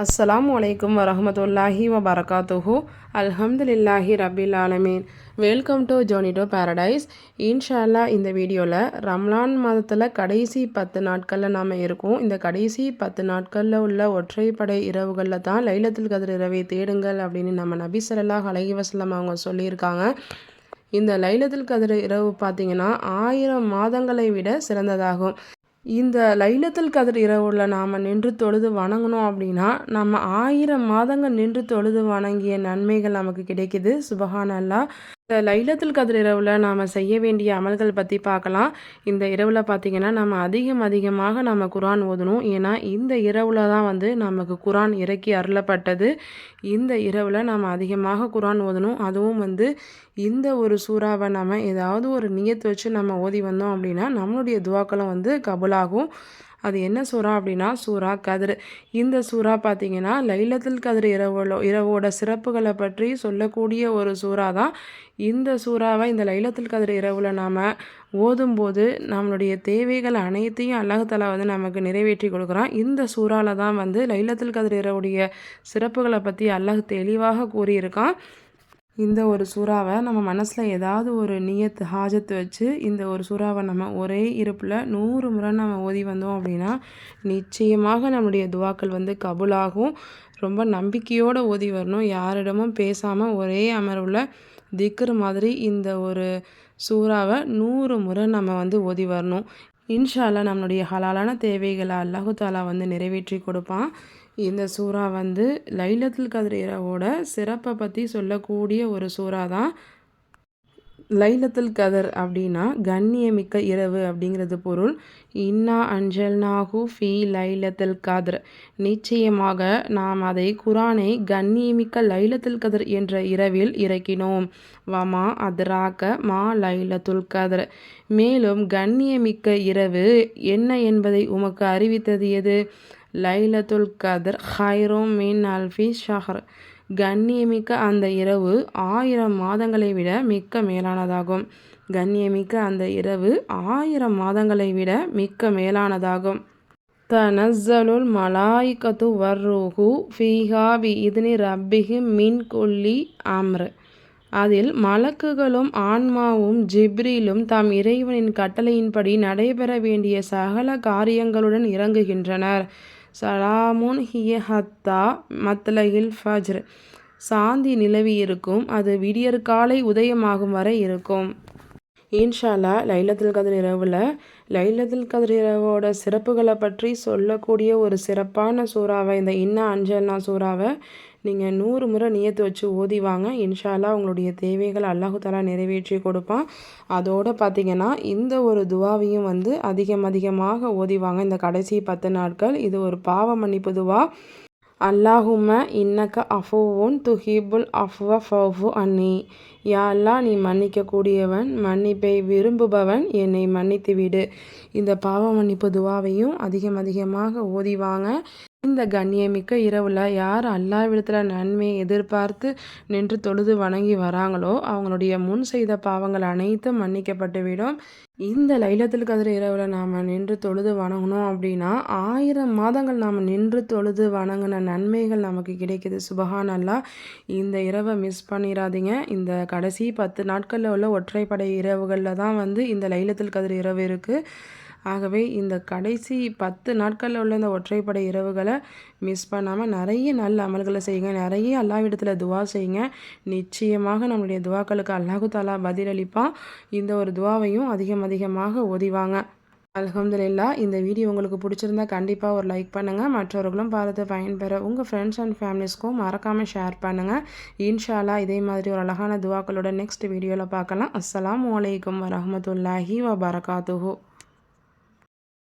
அஸ்ஸலாமு அலைக்கும் வரமத்துல்லாஹி வ பரகாத்துஹு அல்ஹம்துலில்லாஹி ரபில் ஆலமீன் வெல்கம் டு ஜோனிடோ பேரடைஸ் இன்ஷால்லா இந்த வீடியோவில் ரம்லான் மாதத்தில் கடைசி பத்து நாட்களில் நாம் இருக்கோம். இந்த கடைசி பத்து நாட்களில் உள்ள ஒற்றைப்படை இரவுகளில் தான் லைலத்தில் கதிர் இரவை தேடுங்கள் அப்படின்னு நம்ம நபி சல்லாஹ் அலஹி வசலம் அவங்க சொல்லியிருக்காங்க. இந்த லைலத்தில் கதிர் இரவு பார்த்திங்கன்னா ஆயிரம் மாதங்களை விட சிறந்ததாகும். இந்த லைலத்தில் கதிர் இரவுல நாம் நின்று தொழுது வணங்கணும் அப்படின்னா நம்ம ஆயிரம் மாதங்கள் நின்று தொழுது வணங்கிய நன்மைகள் நமக்கு கிடைக்குது. சுபஹான் அல்லா இந்த லைலத்துல் கதிர் இரவில் நாம் செய்ய வேண்டிய அமல்கள் பற்றி பார்க்கலாம் இந்த இரவில் பார்த்திங்கன்னா நம்ம அதிகம் அதிகமாக நம்ம குரான் ஓதணும். ஏன்னா இந்த இரவில் தான் வந்து நமக்கு குரான் இறக்கி அருளப்பட்டது. இந்த இரவில் நாம் அதிகமாக குரான் ஓதணும். அதுவும் வந்து இந்த ஒரு சூறாவை நம்ம ஏதாவது ஒரு நியத்து வச்சு நம்ம ஓதி வந்தோம் அப்படின்னா நம்மளுடைய துவாக்களும் வந்து கபுலாகும். அது என்ன சூறா அப்படின்னா சூறா கதிர். இந்த சூறா பார்த்தீங்கன்னா லைலத்தில் கதிர் இரவோட இரவோட சிறப்புகளை பற்றி சொல்லக்கூடிய ஒரு சூறா தான். இந்த சூறாவை இந்த லைலத்தில் கதிர் இரவில் நாம் ஓதும்போது நம்மளுடைய தேவைகள் அனைத்தையும் அல்லாஹலா வந்து நமக்கு நிறைவேற்றி கொடுக்குறான். இந்த சூறாவில் தான் வந்து லைலத்தில் கதிர் இரவுடைய சிறப்புகளை பற்றி அல்லாஹ் தெளிவாக கூறியிருக்கான். இந்த ஒரு சூறாவை நம்ம மனசில் ஏதாவது ஒரு நியத்து ஹாஜத்து வச்சு இந்த ஒரு சூறாவை நம்ம ஒரே இருப்பில் நூறு முறை நம்ம ஓதி வந்தோம் அப்படின்னா நிச்சயமாக நம்முடைய துவாக்கள் வந்து கபுலாகும். ரொம்ப நம்பிக்கையோடு ஓதி வரணும். யாரிடமும் பேசாமல் ஒரே அமர்வில் திக்ரு மாதிரி இந்த ஒரு சூறாவை நூறு முறை நம்ம வந்து ஓதி வரணும். இன்ஷால்லா நம்மளுடைய ஹலாலான தேவைகளை அல்லாஹு தாலா வந்து நிறைவேற்றி கொடுப்பான். இந்த சூறா வந்து லைலத்துல் கதிர் இரவோட சிறப்பை பற்றி சொல்லக்கூடிய ஒரு சூறா தான் லைலத்துல் கதர் அப்படின்னா கண்ணியமிக்க இரவு அப்படிங்கிறது பொருள். இன்னா அஞ்சல் நாகு ஃபி லைலத்துல் கதர். நிச்சயமாக நாம் அதை குரானை கண்ணியமிக்க லைலத்துல் கதர் என்ற இரவில் இறக்கினோம். வமா அதராக மா லைலத்துல் கதர். மேலும் கண்ணியமிக்க இரவு என்ன என்பதை உமக்கு அறிவித்தது எது? லைலத்துல் கதர் ஹைரோம் மின் அல்ஃபி ஷஹர். கண்ணியமிக்க அந்த இரவு ஆயிரம் மாதங்களை விட மிக்க மேலானதாகும். கண்ணியமிக்க அந்த இரவு ஆயிரம் மாதங்களை விட மிக்க மேலானதாகும். தனஸ்ஸலுல் மலாய்கத்து வர்ரூஹு ஃபீஹா பி இதுனி ரப்பிஹி மின் கொல்லி அம்ரு. அதில் மலக்குகளும் ஆன்மாவும் ஜிப்ரிலும் தாம் இறைவனின் கட்டளையின்படி நடைபெற வேண்டிய சகல காரியங்களுடன் இறங்குகின்றனர். சலாமுன் ஹிய ஹத்தா மத்லகில் ஃபஜ்ர். சாந்தி நிலவி இருக்கும். அது விடியற்காலை உதயமாகும் வரை இருக்கும். இன்ஷால்லா லைலத்துல் கதிர் இரவில் லைலதுல் கதிர் இரவோட சிறப்புகளை பற்றி சொல்லக்கூடிய ஒரு சிறப்பான சூறாவை இந்த இன்னா அஞ்சல்னா சூறாவை நீங்கள் நூறு முறை நியத்து வச்சு ஓதிவாங்க இன்ஷால்லா உங்களுடைய தேவைகள் அல்லாஹு நிறைவேற்றி கொடுப்பான். அதோடு பார்த்திங்கன்னா இந்த ஒரு துவாவையும் வந்து அதிகம் அதிகமாக ஓதிவாங்க இந்த கடைசி பத்து நாட்கள் இது ஒரு பாவ மன்னிப்பு துவா. அல்லாஹும இன்னக்க அஃபோவோன் துஹீபுல் அஃப்வ ஃபவு அன்னி. யா அல்லா நீ மன்னிக்கக்கூடியவன் மன்னிப்பை விரும்புபவன் என்னை மன்னித்து விடு இந்த பாவ மன்னிப்பு துவாவையும் அதிகம் அதிகமாக ஓதிவாங்க இந்த கண்ணியமிக்க இரவில் யார் அல்லாவிடத்தில் நன்மையை எதிர்பார்த்து நின்று தொழுது வணங்கி வராங்களோ அவங்களுடைய முன் செய்த பாவங்கள் அனைத்தும் மன்னிக்கப்பட்டுவிடும் இந்த லைலத்தில் கதிர இரவில் நாம் நின்று தொழுது வணங்கணும் அப்படின்னா ஆயிரம் மாதங்கள் நாம் நின்று தொழுது வணங்கின நன்மைகள் நமக்கு கிடைக்கிது. சுபஹான் அல்லா இந்த இரவை மிஸ் பண்ணிடாதீங்க இந்த கடைசி பத்து நாட்களில் உள்ள ஒற்றைப்படை இரவுகளில் தான் வந்து இந்த லைலத்தில் கதிர் இரவு இருக்குது ஆகவே இந்த கடைசி பத்து நாட்களில் உள்ள இந்த ஒற்றைப்படை இரவுகளை மிஸ் பண்ணாமல் நிறைய நல்ல அமல்களை செய்யுங்க. நிறைய அல்லாவிடத்தில் துவா செய்யுங்க. நிச்சயமாக நம்மளுடைய துவாக்களுக்கு அல்லாஹு தாலா பதிலளிப்பான் இந்த ஒரு துவாவையும் அதிகம் அதிகமாக ஒதிவாங்க அலமதுல்லா இந்த வீடியோ உங்களுக்கு பிடிச்சிருந்தா கண்டிப்பாக ஒரு லைக் பண்ணுங்கள் மற்றவர்களும் பார்த்து பயன்பெற உங்கள் ஃப்ரெண்ட்ஸ் அண்ட் ஃபேமிலிஸ்க்கும் மறக்காமல் ஷேர் பண்ணுங்கள் இன்ஷாலா இதே மாதிரி ஒரு அழகான துவாக்களோட நெக்ஸ்ட் வீடியோவில் பார்க்கலாம். அஸ்லாம் வலைக்கம் வரமத்துல்லாஹி வபரகாத்துஹூ.